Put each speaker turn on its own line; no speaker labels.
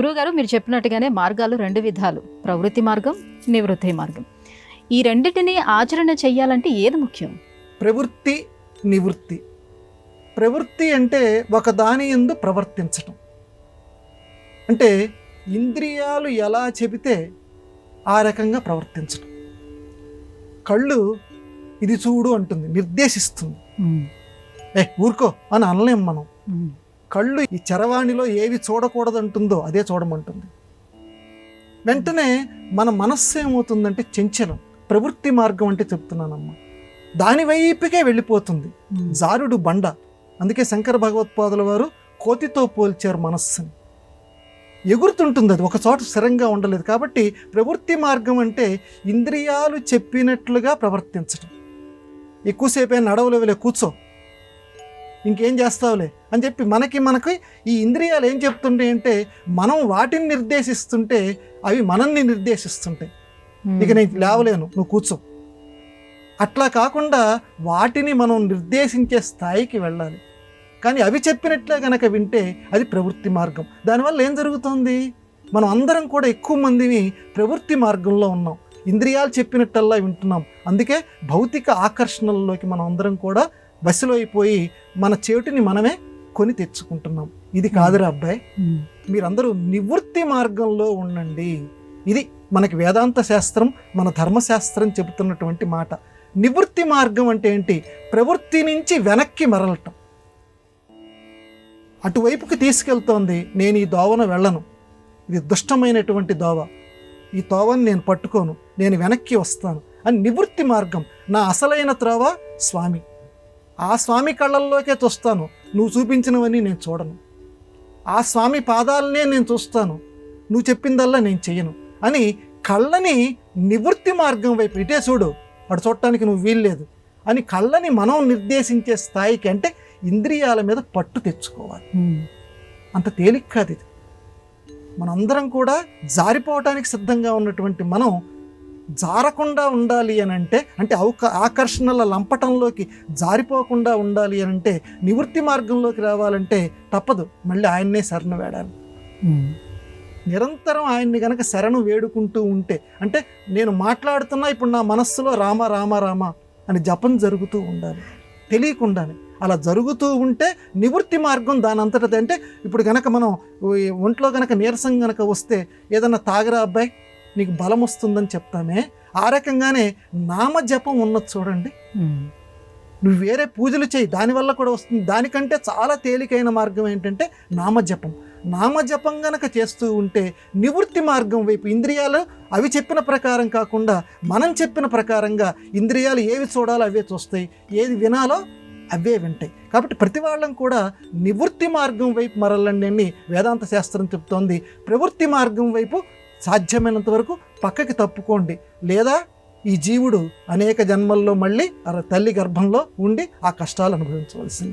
గురువుగారు మీరు చెప్పినట్టుగానే మార్గాలు రెండు విధాలు. ప్రవృత్తి మార్గం నివృత్తి మార్గం. ఈ రెండింటిని ఆచరణ చెయ్యాలంటే ఏది ముఖ్యం?
ప్రవృత్తి నివృత్తి. ప్రవృత్తి అంటే ఒక దాని ఎందు ప్రవర్తించటం. అంటే ఇంద్రియాలు ఎలా చెబితే ఆ రకంగా ప్రవర్తించటం. కళ్ళు ఇది చూడు అంటుంది నిర్దేశిస్తుంది. ఏ ఊరుకో అని అనలేం మనం. కళ్ళు ఈ చరవాణిలో ఏవి చూడకూడదంటుందో అదే చూడమంటుంది. వెంటనే మన మనస్సు ఏమవుతుందంటే చెంచలం ప్రవృత్తి మార్గం అంటే చెప్తున్నానమ్మా. దాని వైపుకే వెళ్ళిపోతుంది. జారుడు బండ. అందుకే శంకర భగవత్పాదుల వారు కోతితో పోల్చారు మనస్సుని. ఎగురుతుంటుంది అది. ఒక చోట స్థిరంగా ఉండలేదు కాబట్టి ప్రవృత్తి మార్గం అంటే ఇంద్రియాలు చెప్పినట్లుగా ప్రవర్తించడం ఎక్కువసేపు నడవలేవులే కూర్చో. ఇంకేం చేస్తావులే? అని చెప్పి మనకి మనకి ఈ ఇంద్రియాలు ఏం చెప్తుంటాయి అంటే మనం వాటిని నిర్దేశిస్తుంటే అవి మనల్ని నిర్దేశిస్తుంటాయి. ఇక నేను లేవలేను నువ్వు కూర్చో. అట్లా కాకుండా వాటిని మనం నిర్దేశించే స్థాయికి వెళ్ళాలి. కానీ అవి చెప్పినట్లే గనక వింటే అది ప్రవృత్తి మార్గం. దానివల్ల ఏం జరుగుతుంది? మనం అందరం కూడా ఎక్కువ మందిని ప్రవృత్తి మార్గంలో ఉన్నాం. ఇంద్రియాలు చెప్పినట్టల్లా వింటున్నాం. అందుకే భౌతిక ఆకర్షణలలోకి మనం అందరం కూడా బస్సులో అయిపోయి మన చేటిని మనమే కొని తెచ్చుకుంటున్నాం. ఇది కాదురా అబ్బాయి. మీరందరూ నివృత్తి మార్గంలో ఉండండి. ఇది మనకి వేదాంత శాస్త్రం మన ధర్మశాస్త్రం చెబుతున్నటువంటి మాట. నివృత్తి మార్గం అంటే ఏంటి? ప్రవృత్తి నుంచి వెనక్కి మరలటం. అటువైపుకి తీసుకెళ్తోంది నేను ఈ దోవన వెళ్ళను. ఇది దుష్టమైనటువంటి దోవ. ఈ తోవని నేను పట్టుకోను నేను వెనక్కి వస్తాను. అని నివృత్తి మార్గం. నా అసలైన త్రోవ స్వామి. ఆ స్వామి కళ్ళల్లోకే చూస్తాను. నువ్వు చూపించినవన్నీ నేను చూడను. ఆ స్వామి పాదాలనే నేను చూస్తాను. నువ్వు చెప్పిందల్లా నేను చెయ్యను. అని కళ్ళని నివృత్తి మార్గం వైపు ఇటే చూడు. వాడు చూడటానికి నువ్వు వీల్లేదు అని కళ్ళని మనం నిర్దేశించే స్థాయికి అంటే ఇంద్రియాల మీద పట్టు తెచ్చుకోవాలి. అంత తేలిక కాదు ఇది. మనందరం కూడా జారిపోవటానికి సిద్ధంగా ఉన్నటువంటి మనం జారకుండా ఉండాలి అని అంటే అంటే అవక ఆకర్షణల లంపటంలోకి జారిపోకుండా ఉండాలి అని అంటే నివృత్తి మార్గంలోకి రావాలంటే తప్పదు. మళ్ళీ ఆయన్నే శరణు వేడాలి. నిరంతరం ఆయన్ని గనక శరణు వేడుకుంటూ ఉంటే అంటే నేను మాట్లాడుతున్నా ఇప్పుడు నా మనస్సులో రామ రామ రామ అని జపం జరుగుతూ ఉండాలి. తెలియకుండానే. అలా జరుగుతూ ఉంటే నివృత్తి మార్గం దాని అంతటది. అంటే ఇప్పుడు గనక మనం ఒంట్లో గనక నీరసం గనక వస్తే ఏదన్నా తాగరా అబ్బాయి? నీకు బలం వస్తుందని చెప్తామే. ఆ రకంగానే నామ జపం ఉన్నది చూడండి. నువ్వు వేరే పూజలు చేయి దానివల్ల కూడా వస్తుంది. దానికంటే చాలా తేలికైన మార్గం ఏంటంటే నామజపం నామజపం గనక చేస్తూ ఉంటే నివృత్తి మార్గం వైపు ఇంద్రియాలు అవి చెప్పిన ప్రకారం కాకుండా మనం చెప్పిన ప్రకారంగా ఇంద్రియాలు ఏవి చూడాలో అవే చూస్తాయి. ఏది వినాలో అవే వింటాయి. కాబట్టి ప్రతి వాళ్ళం కూడా నివృత్తి మార్గం వైపు మరలండి అని వేదాంత శాస్త్రం చెప్తోంది. ప్రవృత్తి మార్గం వైపు సాధ్యమైనంత వరకు పక్కకి తప్పుకోండి. లేదా ఈ జీవుడు అనేక జన్మల్లో మళ్ళీ తల్లి గర్భంలో ఉండి ఆ కష్టాలు అనుభవించవలసింది.